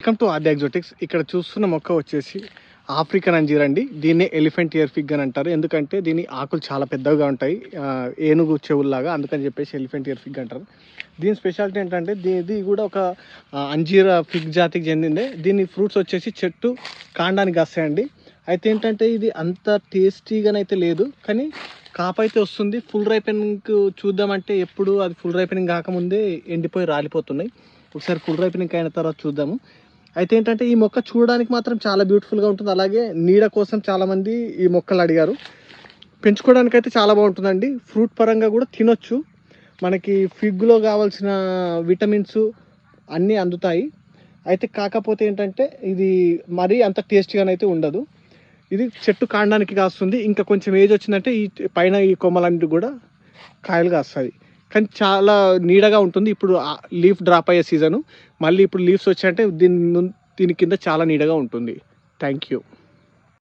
Welcome to RD ఎగ్జోటిక్స్ ఇక్కడ చూస్తున్న మొక్క వచ్చేసి ఆఫ్రికన్ అంజీర్ అండి. దీన్నే ఎలిఫెంట్ ఇయర్ ఫిగ్ అని అంటారు. ఎందుకంటే దీని ఆకులు చాలా పెద్దగా ఉంటాయి. ఏనుగు చెవుల్లాగా అందుకని చెప్పేసి ఎలిఫెంట్ ఇయర్ ఫిగ్ అంటారు. దీని స్పెషాలిటీ ఏంటంటే దీ- ఇది కూడా ఒక అంజీర ఫిగ్ జాతికి చెందిందే. దీని ఫ్రూట్స్ వచ్చేసి చెట్టు కాండానికి వస్తాయండి అయితే ఏంటంటే ఇది అంత టేస్టీగానైతే లేదు. కానీ కాపు అయితే వస్తుంది. ఫుల్ రైపెనింగ్ చూద్దామంటే ఎప్పుడు అది ఫుల్ రైపెనింగ్ కాకముందే ఎండిపోయి రాలిపోతున్నాయి. ఒకసారి ఫుల్ రైపెనింగ్ అయిన తర్వాత చూద్దాము. అయితే ఏంటంటే ఈ మొక్క చూడడానికి మాత్రం చాలా బ్యూటిఫుల్గా ఉంటుంది. అలాగే నీడ కోసం చాలామంది ఈ మొక్కలు అడిగారు. పెంచుకోవడానికి అయితే చాలా బాగుంటుందండి. ఫ్రూట్ పరంగా కూడా తినొచ్చు. మనకి ఫిగ్లో కావాల్సిన విటమిన్స్ అన్నీ అందుతాయి. అయితే కాకపోతే ఏంటంటే ఇది మరీ అంత టేస్టీగానైతే ఉండదు. ఇది చెట్టు కాండానికి కాస్తుంది. ఇంకా కొంచెం ఏజ్ వచ్చిందంటే ఈ పైన ఈ కొమ్మలన్నీ కూడా కాయలు కాస్తాయి. కానీ చాలా నీడగా ఉంటుంది. ఇప్పుడు లీఫ్ డ్రాప్ అయ్యే సీజను. మళ్ళీ ఇప్పుడు లీవ్స్ వచ్చాయంటే దీని దీని కింద చాలా నీడగా ఉంటుంది. Thank you.